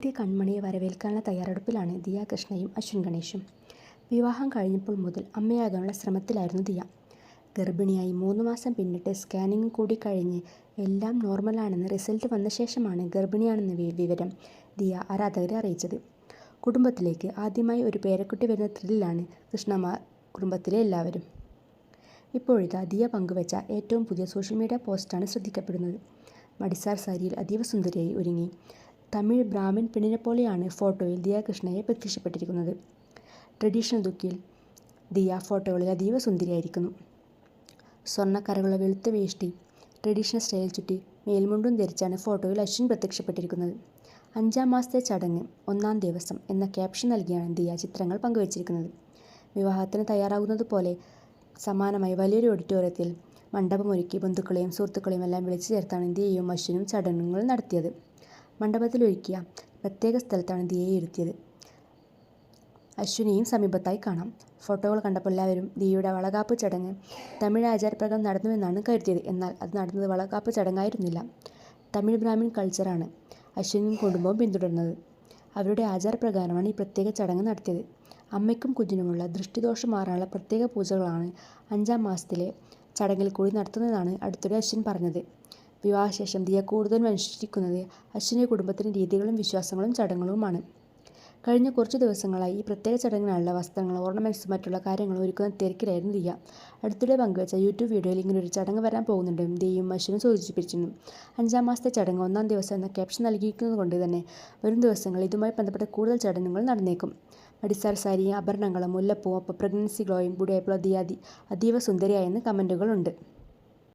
ആദ്യ കൺമണിയെ വരവേൽക്കാനുള്ള തയ്യാറെടുപ്പിലാണ് ദിയ കൃഷ്ണയും അശ്വിൻ ഗണേഷും. വിവാഹം കഴിഞ്ഞപ്പോൾ മുതൽ അമ്മയാകാനുള്ള ശ്രമത്തിലായിരുന്നു ദിയ. ഗർഭിണിയായി മൂന്ന് മാസം പിന്നിട്ട് സ്കാനിംഗ് കൂടി കഴിഞ്ഞ് എല്ലാം നോർമലാണെന്ന് റിസൾട്ട് വന്ന ശേഷമാണ് ഗർഭിണിയാണെന്ന വിവരം ദിയ ആരാധകരെ അറിയിച്ചത്. കുടുംബത്തിലേക്ക് ആദ്യമായി ഒരു പേരക്കുട്ടി വരുന്ന ത്രില്ലാണ് കൃഷ്ണമാർ കുടുംബത്തിലെ എല്ലാവരും. ഇപ്പോഴിതാ ദിയ പങ്കുവച്ച ഏറ്റവും പുതിയ സോഷ്യൽ മീഡിയ പോസ്റ്റാണ് ശ്രദ്ധിക്കപ്പെടുന്നത്. മടിസാർ സാരിയിൽ അതീവ സുന്ദരിയായി ഒരുങ്ങി. തമിഴ് ബ്രാഹ്മിൻ പെണ്ണിനെപ്പോലെയാണ് ഫോട്ടോയിൽ ദിയ കൃഷ്ണയെ പ്രത്യക്ഷപ്പെട്ടിരിക്കുന്നത്. ട്രഡീഷണൽ ലുക്കിൽ ദിയ ഫോട്ടോകളിൽ അതീവ സുന്ദരിയായിരിക്കുന്നു. സ്വർണക്കരകളുള്ള വെളുത്ത വേഷ്ടി ട്രഡീഷണൽ സ്റ്റൈൽ ചുറ്റി മേൽമുണ്ടും ധരിച്ചാണ് ഫോട്ടോയിൽ അശ്വിൻ പ്രത്യക്ഷപ്പെട്ടിരിക്കുന്നത്. അഞ്ചാം മാസത്തെ ചടങ്ങ് ഒന്നാം ദിവസം എന്ന ക്യാപ്ഷൻ നൽകിയാണ് ദിയ ചിത്രങ്ങൾ പങ്കുവച്ചിരിക്കുന്നത്. വിവാഹത്തിന് തയ്യാറാകുന്നത് പോലെ സമാനമായി വലിയൊരു ഓഡിറ്റോറിയത്തിൽ മണ്ഡപമൊരുക്കി ബന്ധുക്കളെയും സുഹൃത്തുക്കളെയും എല്ലാം വിളിച്ചു ചേർത്താണ് ദിയയും അശ്വിനും ചടങ്ങുകൾ നടത്തിയത്. മണ്ഡപത്തിലൊരുക്കിയ പ്രത്യേക സ്ഥലത്താണ് ദിയയെ ഇരുത്തിയത്. അശ്വിനെയും സമീപത്തായി കാണാം. ഫോട്ടോകൾ കണ്ടപ്പോൾ എല്ലാവരും ദിയയുടെ വളകാപ്പ് ചടങ്ങ് തമിഴ് ആചാരപ്രകാരം നടന്നുവെന്നാണ് കരുതിയത്. എന്നാൽ അത് നടന്നത് വളകാപ്പ് ചടങ്ങായിരുന്നില്ല. തമിഴ് ബ്രാഹ്മിൻ കൾച്ചറാണ് അശ്വിനും കുടുംബവും പിന്തുടർന്നത്. അവരുടെ ആചാരപ്രകാരമാണ് ഈ പ്രത്യേക ചടങ്ങ് നടത്തിയത്. അമ്മയ്ക്കും കുഞ്ഞിനുമുള്ള ദൃഷ്ടിദോഷം മാറാനുള്ള പ്രത്യേക പൂജകളാണ് അഞ്ചാം മാസത്തിലെ ചടങ്ങിൽ കൂടി നടത്തുന്നതാണ് അടുത്തിടെ അശ്വിൻ പറഞ്ഞത്. വിവാഹശേഷം ദിയ കൂടുതലും അനുഷ്ഠിക്കുന്നത് അശ്വിനി കുടുംബത്തിന്റെ രീതികളും വിശ്വാസങ്ങളും ചടങ്ങുകളുമാണ്. കഴിഞ്ഞ കുറച്ച് ദിവസങ്ങളായി ഈ പ്രത്യേക ചടങ്ങിനുള്ള വസ്ത്രങ്ങൾ ഓർണമെന്റ്സ് മറ്റുള്ള കാര്യങ്ങൾ ഒരുക്കുന്ന തിരക്കിലായിരുന്നു ദിയ. അടുത്തിടെ പങ്കുവച്ച യൂട്യൂബ് വീഡിയോയിൽ ഇങ്ങനെ ഒരു ചടങ്ങ് വരാൻ പോകുന്നുണ്ടെന്നും ദിയയും അശ്വിനും സൂചിപ്പിച്ചിരുന്നു. അഞ്ചാം മാസത്തെ ചടങ്ങ് ഒന്നാം ദിവസം എന്ന ക്യാപ്ഷൻ നൽകിയിരിക്കുന്നത് കൊണ്ട് തന്നെ വരും ദിവസങ്ങളിൽ ഇതുമായി ബന്ധപ്പെട്ട കൂടുതൽ ചടങ്ങുകൾ നടന്നേക്കും. മടിസാർ സാരി ആഭരണങ്ങളും മുല്ലപ്പൂവും ഒപ്പം പ്രഗ്നൻസി ഗ്ലോയും കൂടിയായപ്പോൾ ദിയ അതീവ സുന്ദരിയായെന്ന് കമന്റുകളുണ്ട്.